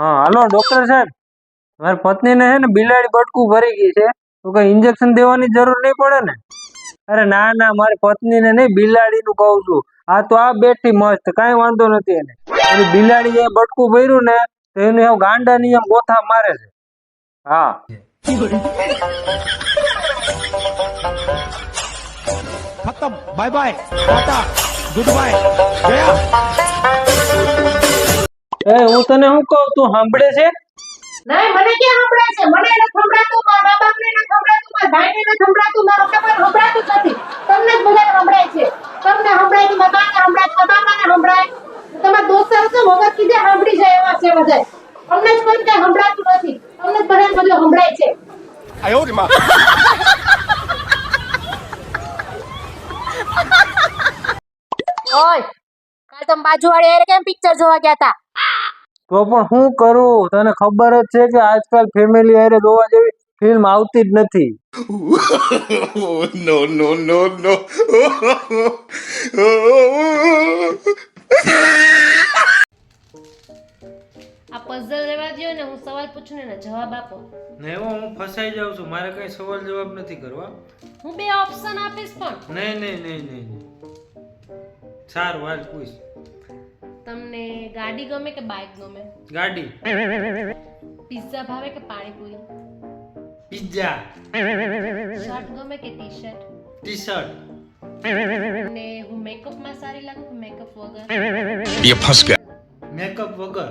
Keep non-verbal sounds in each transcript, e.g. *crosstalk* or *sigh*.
હા, હાલો, ડોક્ટર સાહેબ. મારી પત્નીને છે ને બિલાડી બટકું ભરી ગઈ છે. તો કઈ ઇન્જેક્શન દેવાની જરૂર નહીં પડે ને? અરે ના ના, મારી પત્નીને નહીં, બિલાડીનું કહું છું. આ તો આ બેઠી મસ્ત, કાંઈ વાંધો નથી એને. અને બિલાડી એ બટકું ભર્યું ને, તો એનું એવું ગાંડા નિયમ ગોથા મારે છે. હા. ખતમ. Bye bye. Good bye. એ હું તને હું કહું? તું સાંભળે છે? નહીં મને કે સાંભળે છે? મને ન સંભળાતું મારા બાપ ને ન મારા ભાઈ ને ન સંભળાતું મારો નથી. તમને જ સંભળાય છે. તમને સંભળાયની ને સંભળાય ને સંભળાય. તમારા દોસ્તાર છે મગજ કીધે સાંભળી જાય એવા છે બધા અમને જ કોઈ નથી. અમને જ બધા સંભળાય છે. આયો રી કેમ પિક્ચર જોવા ગયા હતા? તો પણ શું કરું? તને ખબર જ છે કે આજકાલ ફેમિલી હારે જોવા જેવી ફિલ્મ આવતી જ નથી. નો નો નો no! *laughs* આ પઝલ રહેવા દો ને હું સવાલ પૂછું ને એના જવાબ આપો. ને એવો હું ફસાઈ જાઉં છું મારે કઈ સવાલ જવાબ નથી કરવા. હું બે ઓપ્શન આપીશ પણ. નહીં નહીં નહીં નહીં નહીં. સારું હાલ પૂછ. તમને ગાડી ગમે કે બાઇક ગમે ગાડી પિઝા ભાવે કે પાણીપુરી પિઝા શર્ટ ગમે કે ટી શર્ટ ટી શર્ટ અને હું મેકઅપમાં સારી લાગુ કે મેકઅપ વગર ये फंस गया મેકઅપ વગર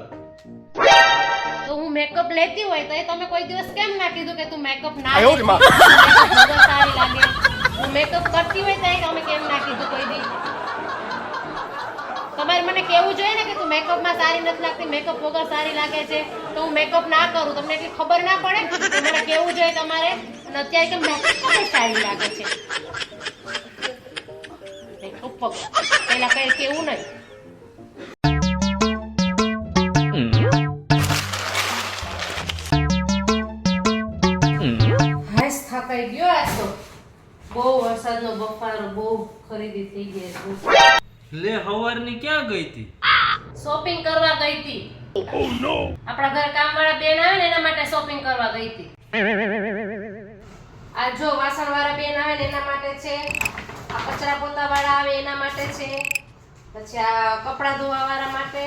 તો હું મેકઅપ લેતી હોય તો એ તમે કોઈ દિવસ કેમ ના કીધું કે તું મેકઅપ ના આયો લે? રે માં. makeup વગર સારી લાગે હું મેકઅપ કરતી હોય તો એ તમે કેમ ના કીધું કોઈ દી તમારે મને કેવું જોઈએ ને કે તું મેકઅપમાં સારી નથી લાગતી મેકઅપ વગર સારી લાગે છે, તો હું મેકઅપ ના કરું. તમને એટલી ખબર ના પડે મને કેવું જોઈએ તમારે અત્યારે કે મેકઅપ સારી લાગે છે. મેકઅપ વગર. પહેલા કઈ કેવું નહીં. ગયો આજ તો. બહુ વરસાદનો બફારો, બહુ ખરીદી થઈ ગઈ છે. લે હવારની ક્યાં ગઈ હતી? શોપિંગ કરવા ગઈ હતી. આપણા કામ કામવાળા બેન આવે ને એના માટે શોપિંગ કરવા ગઈ હતી. આ જો વાસણવાળા બેન આવે ને એના માટે છે આ કચરા પોતાવાળા આવે એના માટે છે પછી આ કપડાં ધોવાવાળા માટે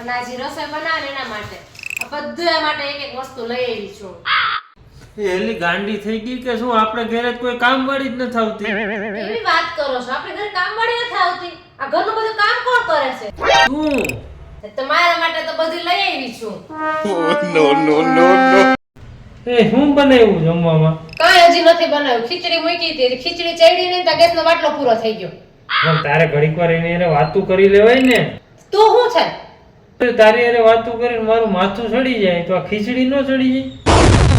અને આ જે રસોઈ બનાવે એના માટે. આ બધા માટે એક એક વસ્તુ લઈ આવી છું. એલી ગાંડી થઈ ગઈ કે શું? આપણે ઘરે કોઈ કામ વાળી જ નથી આવતી. એવી વાત કરો છો? આપણે ઘરે કામવાળી નથી આવતી આ ઘરનું બધું કામ કોણ કરે છે? શું તમારા માટે તો બધું લઈ આવી છું. નો નો નો no! એ હું બનાવ્યું જમવામાં? કાંઈ હજી નથી બનાવ્યું. ખીચડી મૂકી હતી. ખીચડી ચડી નહીં તો ગેસનો બાટલો પૂરો થઈ ગયો. પણ તારે ઘડીક વાર એની એને વાતું કરી લેવાય ને. તો શું છે? તારી અરે વાતું કરીને મારું માથું ચડી જાય તો આ ખીચડી ન ચડી જાય.